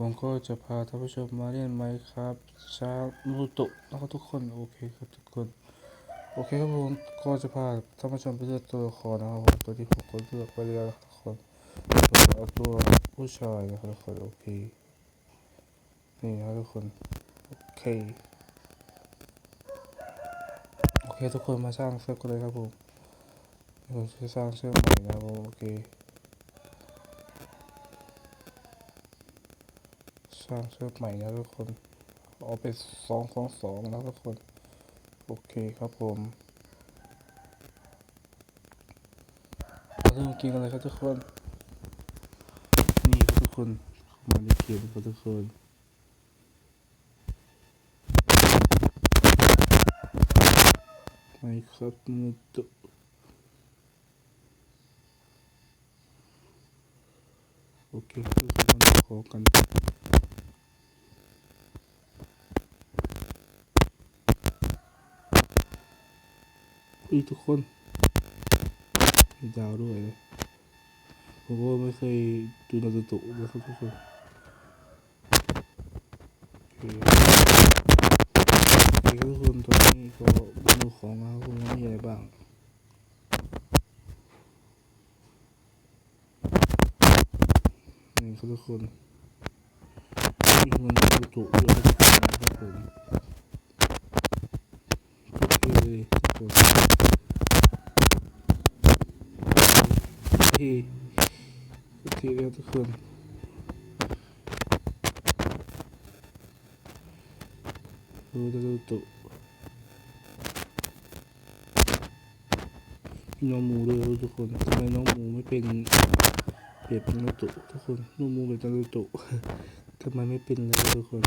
ผมก็จะพาท่านผู้ชมมาเล่นไมครับชาลูโตะนะครับทุกคนโอเคครับทุกคนโอเคครับผมก็จะพาท่านผู้ชมไปเลือกตัวละครนะครับผมตัวที่ผมก็เลือกไปแล้วทุกคนเอาตัวผู้ชายนะครับทุกคนโอเคนี่นะครับทุกคนโอเคโอเคทุกคนมาสร้างเซิร์ฟกันเลยครับผมเราจะสร้างเซิร์ฟใหม่นะครับโอเค สร้างเซิร์ฟใหม่นะทุกคน เอาไปสองของสองนะทุกคน โอเคครับผมมาเริ่มเกมกันเลยครับทุกคน นี่ครับทุกคนเข้ามาในเกมครับทุกคนไม่ครับมือตุโอเคทุกคนขอกัน อุ้ยทุกคนมีดาวด้วยนะผมก็ไม่เคยดูนารูโตะนะครับทุกคนโอเคโอเคครับทุกคนตอนนี้ก็มาดูของนะครับผมว่ามีอะไรบ้างนี่ครับทุกคนมีเงินนารูโตะด้วยนะครับผมโอเคเลยทุกคน ที่ที่เรียกทุกคนดูดูดูตุมีน้องมูด้วยทุกคนทำไมน้องมูไม่เป็นเปรียบเป็นนารุโตทุกคนน้องมูเป็นนารุโตะทำไมไม่เป็นเลยทุกคน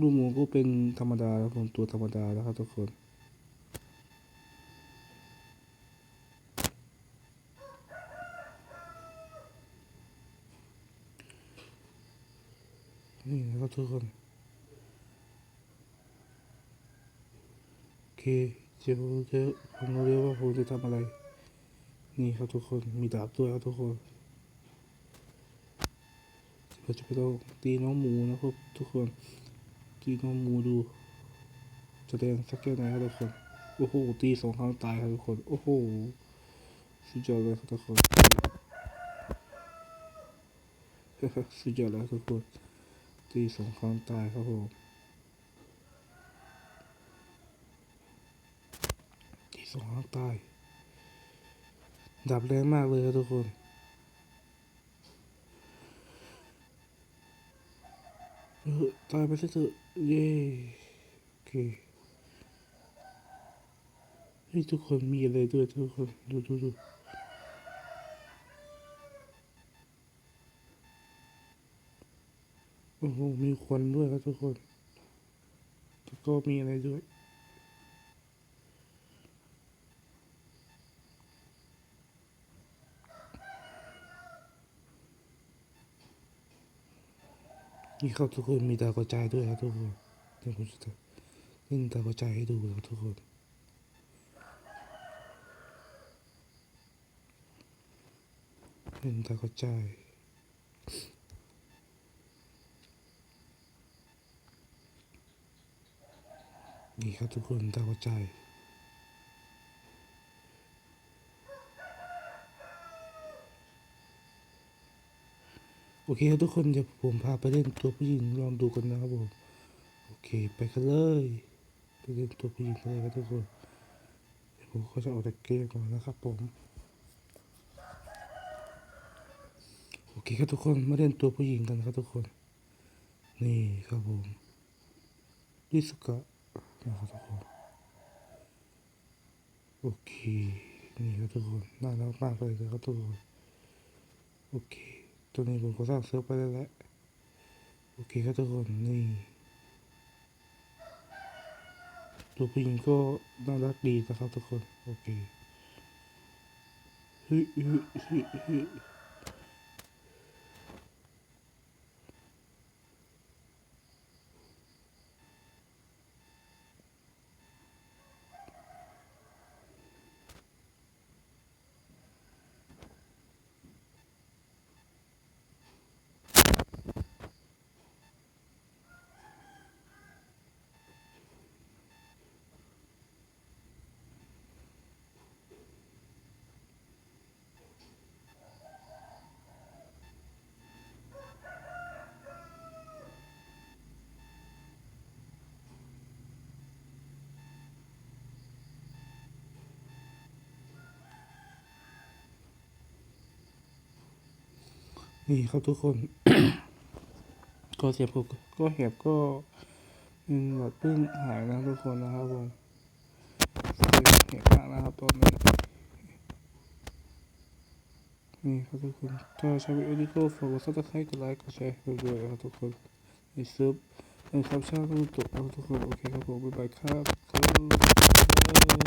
ลูกมูก็เป็นธรรมดาครับผมตัวธรรมดาแล้วครับทุกคน นี่นะครับทุกคนโอเคเดี๋ยวเดี๋ยวผมรู้แล้วว่าผมจะทำอะไร นี่ครับทุกคนมีดาบด้วยครับทุกคนเราจะไปลองตีน้องหมูนะครับทุกคนตีน้องหมูดูจะแดงสักแค่ไหนครับทุกคนโอ้โหตีสองครั้งตายครับทุกคนโอ้โหสุดยอดเลยครับทุกคนสุดยอดแล้วทุกคน ตีสองครั้งตายครับผมตีสองครั้งตาย ดับแรงมากเลยครับทุกคนตายไปซะเถอะเย้โอเคเฮ้ยทุกคนมีอะไรด้วยทุกคน ดูดูดู โอ้โห มีควันด้วยครับทุกคนแล้วก็มีอะไรด้วยนี่ครับทุกคนมีดากระจายด้วยครับทุกคนเดี๋ยวผมจะเล่นดากระจายให้ดูครับทุกคนเล่นดากระจาย นี่ครับทุกคนดาวกระจโอเคครับทุกคนเดี๋ยวผมพาไปเล่นตัวผู้หญิงลองดูกันนะครับผมโอเคไปกันเลยไปเล่นตัวผู้หญิงกันเลยครับทุกคนเดี๋ยวผมก็จะออกจากเกมก่อนนะครับผมโอเคครับทุกคนมาเล่นตัวผู้หญิงกันครับทุกคน นี่ครับผมยิสุกะ นะครับทุกคนโอเค นี่ครับทุกคนน่ารักมากเลยครับทุกคนโอเค ตัวนี้ผมก็สร้างเซิร์ฟไปแล้วแหละโอเคครับทุกคนนี่ตัวผู้หญิงก็น่ารักดีนะครับทุกคน โอเคฮ้ยเฮ้ยเฮ้ยเฮ้ นี่ครับทุกคน ก็เสียบกก็เห็บก็อืมแบบเพิ่งหายนะทุกคนนะครับผมเห็บมากนะครับตอนนี้นี่ครับทุกคนถ้าใช้วิดีโอฝากกดซับสไครต์กดไลค์กดแชร์ให้ด้วยนะครับทุกคนในซึบในครับช่างรูปตกนะครับทุกคนโอเคครับผมบ๊ายบายครับครับ